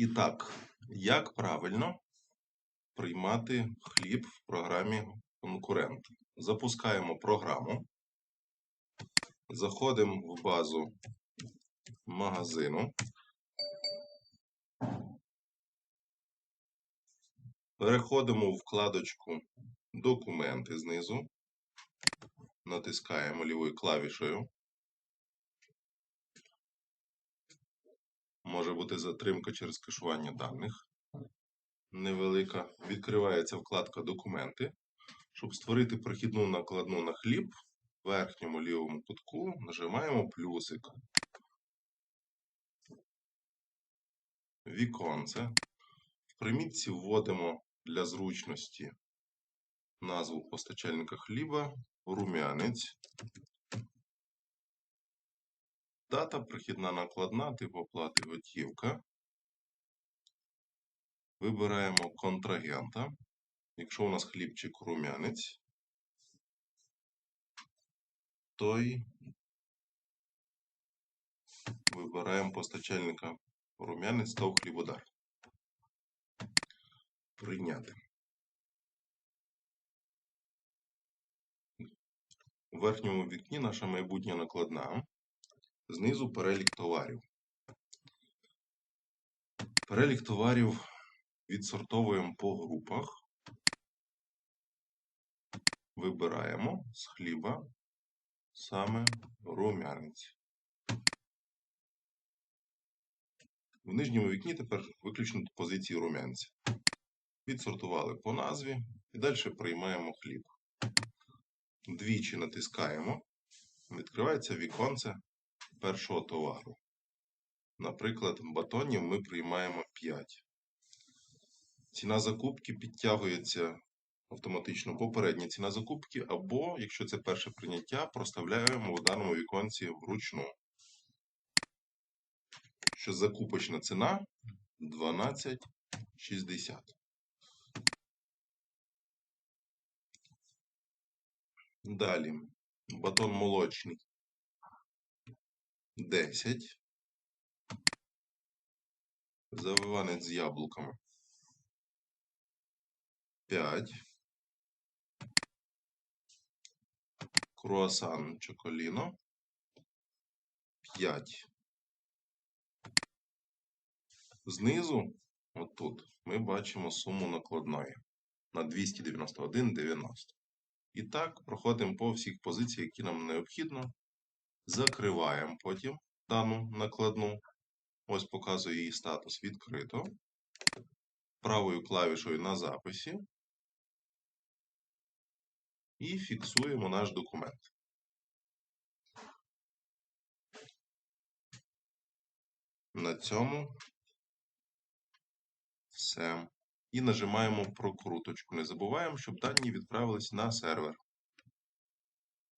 І так, як правильно приймати хліб в програмі конкурент? Запускаємо програму, заходимо в базу магазину, переходимо в вкладочку Документи знизу, натискаємо лівою клавішею. Може бути затримка через кешування даних. Невелика. Відкривається вкладка Документи. Щоб створити прохідну накладну на хліб, в верхньому лівому кутку нажимаємо плюсик. Віконце. В примітці вводимо для зручності назву постачальника хліба, рум'янець. Дата, прихідна накладна, тип оплати готівка. Вибираємо контрагента. Якщо у нас хлібчик рум'янець, то й вибираємо постачальника рум'янець та хлібодар. Прийняти. У верхньому вікні наша майбутня накладна. Знизу перелік товарів. Перелік товарів відсортовуємо по групах. Вибираємо з хліба саме рум'янець. В нижньому вікні тепер виключно позиції рум'янця. Відсортували по назві і далі приймаємо хліб. Двічі натискаємо, відкривається віконце першого товару. Наприклад, батонів ми приймаємо 5. Ціна закупки підтягується автоматично попередня ціна закупки, або, якщо це перше прийняття, проставляємо в даному віконці вручну. Що закупочна ціна 12,60. Далі батон молочний 10. Завиванець з яблуками 5. Круасан чоколіно 5. Знизу, отут, ми бачимо суму накладної на 291,90. І так, проходимо по всіх позиціях, які нам необхідно. Закриваємо потім дану накладну. Ось показує її статус відкрито. Правою клавішою на записі. І фіксуємо наш документ. На цьому все. І нажимаємо прокруточку. Не забуваємо, щоб дані відправились на сервер.